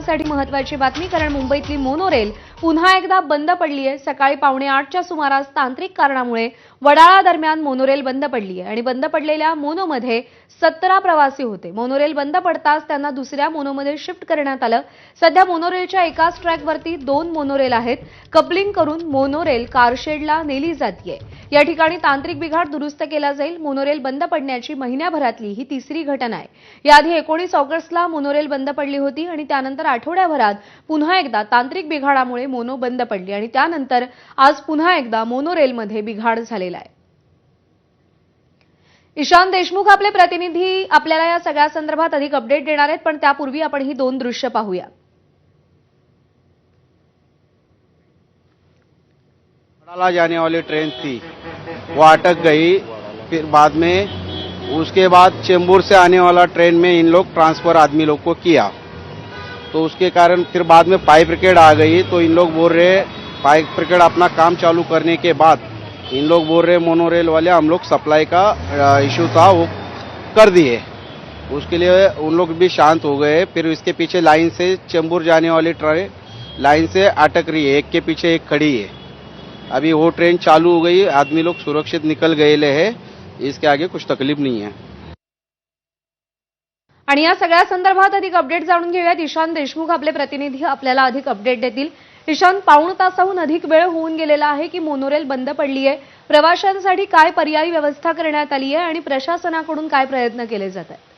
नागरिकांसाठी महत्वाची बातमी कारण मुंबईतली मोनोरेल पुन्हा एकदा बंद पडली आहे सकाळी पावणे आठच्या सुमारास तांत्रिक कारणामुळे वडाळा दरम्यान मोनोरेल बंद पडली आहे आणि बंद पडलेल्या मोनोमध्ये सतरा प्रवासी होते. मोनोरेल बंद पडताच त्यांना दुसऱ्या मोनोमध्ये शिफ्ट करण्यात आलं. सध्या मोनोरेलच्या एकाच ट्रॅकवरती दोन मोनोरेल आहेत. कपलिंग करून मोनोरेल कारशेडला नेली जातीये. या ठिकाणी तांत्रिक बिघाड दुरुस्त केला जाईल मोनोरेल बंद पडण्याची महिन्याभरातली ही तिसरी घटना आहे. याआधी एकोणीस ऑगस्टला मोनोरेल बंद पडली होती आणि त्यानंतर आठवड्याभरात पुन्हा एकदा तांत्रिक बिघाडामुळे मोनो बंद पडली आणि त्यानंतर आज पुन्हा एकदा मोनोरेलमध्ये बिघाड झालेला आहे. ईशान देशमुख आपले प्रतिनिधी आपल्याला या सगळ्या संदर्भात अधिक अपडेट देणार आहेत पण त्यापूर्वी आपण ही दोन दृश्य पाहूया. जाने वाली ट्रेन थी वो अटक गई, फिर बाद में उसके बाद चेंबूर से आने वाला ट्रेन में इन लोग ट्रांसफ़र आदमी लोग को किया। तो उसके कारण फिर बाद में फायर ब्रिगेड आ गई तो इन लोग बोल रहे पाइप ब्रिगेड अपना काम चालू करने के बाद इन लोग बोल रहे मोनोरेल वाले हम लोग सप्लाई का इशू था, वो कर दिए। उसके लिए उन लोग भी शांत हो गए, फिर इसके पीछे लाइन से चेंबूर जाने वाली ट्रेन लाइन से अटक रही है, एक के पीछे एक खड़ी है। अभी वो ट्रेन चालू हो गई आदमी लोग सुरक्षित निकल गए है इसके आगे कुछ तकलीफ नहीं है। आणि या सगळ्या संदर्भात अधिक अपडेट जाणून घेऊयात. ईशान देशमुख आपले प्रतिनिधी आपल्याला अधिक अपडेट देतील. ईशान पाऊण तासाहून अधिक वेळ होऊन गेलेला आहे की मोनोरेल बंद पडली आहे प्रवाशांसाठी काय पर्यायी व्यवस्था करण्यात आली आहे आणि प्रशासनाकडून काय प्रयत्न केले जात आहेत?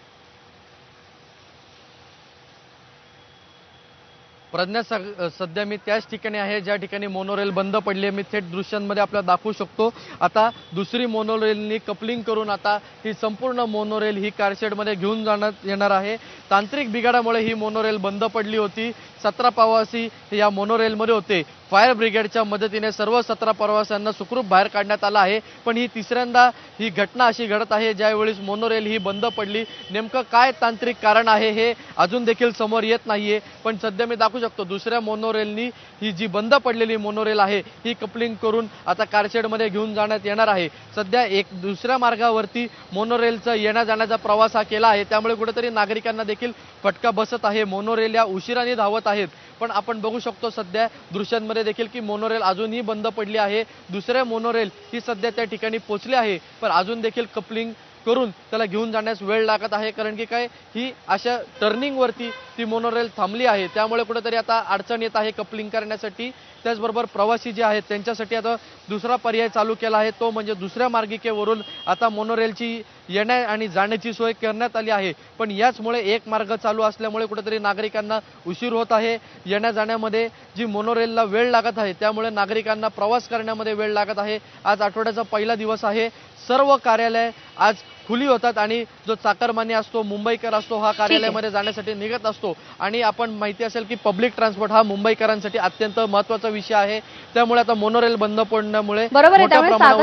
प्रज्ञा स- सध्या मी त्याच ठिकाणी आहे ज्या ठिकाणी मोनोरेल बंद पडली आहे. मी थेट दृश्यांमध्ये आपल्याला दाखवू शकतो. आता दुसरी मोनोरेलनी कपलिंग करून आता ही संपूर्ण मोनोरेल ही कारशेडमध्ये घेऊन जाण्यात येणार आहे. तांत्रिक बिघाडामुळे ही मोनोरेल बंद पडली होती. सतरा प्रवासी या मोनोरेलमध्ये होते. फायर ब्रिगेडच्या मदतीने सर्व सतरा प्रवाशांना सुखरूप बाहेर काढण्यात आलं आहे. पण ही तिसऱ्यांदा ही घटना अशी घडत आहे ज्यावेळेस मोनोरेल ही बंद पडली. नेमकं काय तांत्रिक कारण आहे हे अजून देखील समोर येत नाहीये. पण सध्या मी दाखवू शकतो दुसऱ्या मोनोरेलनी ही जी बंद पडलेली मोनोरेल आहे ही कपलिंग करून आता कारशेडमध्ये घेऊन जाण्यात येणार आहे. सध्या एक दुसऱ्या मार्गावरती मोनोरेलचा येण्या जाण्याचा प्रवास हा केला आहे. त्यामुळे कुठेतरी नागरिकांना देखील फटका बसत आहे. मोनोरेल या उशिराने धावत आहेत. पण आपण बघू शकतो सध्या दृश्यांमध्ये देखील की मोनोरेल अजूनही बंद पडली आहे. दुसऱ्या मोनोरेल ही सध्या त्या ठिकाणी पोहोचली आहे. पण अजून देखील कपलिंग करून त्याला घेऊन जाण्यास वेळ लागत आहे. कारण की काय? ही अशा टर्निंगवरती ती मोनोरेल थांबली आहे. त्यामुळे कुठेतरी आता अडचण येत आहे कपलिंग करण्यासाठी. त्याचबरोबर प्रवासी जे आहेत त्यांच्यासाठी आता दुसरा पर्याय चालू केला आहे. तो म्हणजे दुसऱ्या मार्गिकेवरून आता मोनोरेलची येण्या आणि जाण्याची सोय करण्यात आली आहे. पण याचमुळे एक मार्ग चालू असल्यामुळे कुठेतरी नागरिकांना उशीर होत आहे. येण्या जाण्यामध्ये जी मोनोरेलला वेळ लागत आहे त्यामुळे नागरिकांना प्रवास करण्यामध्ये वेळ लागत आहे. आज आठवड्याचा पहिला दिवस आहे. सर्व कार्यालय आज खुली होतात आणि जो चाकरमानी असतो मुंबईकर असतो हा कार्यालयामध्ये जाण्यासाठी निघत असतो. आणि आपण माहिती असेल की पब्लिक ट्रान्सपोर्ट हा मुंबईकरांसाठी अत्यंत महत्त्वाचा विषय आहे. त्यामुळे आता मोनोरेल बंद पडण्यामुळे बरोबर आहे.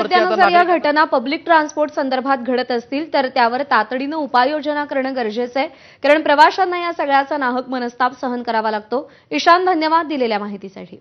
त्यामुळे या घटना पब्लिक ट्रान्सपोर्ट संदर्भात घडत असतील तर त्यावर तातडीनं उपाययोजना करणं गरजेचं आहे. कारण प्रवाशांना या सगळ्याचा नाहक मनस्ताप सहन करावा लागतो. ईशान धन्यवाद दिलेल्या माहितीसाठी.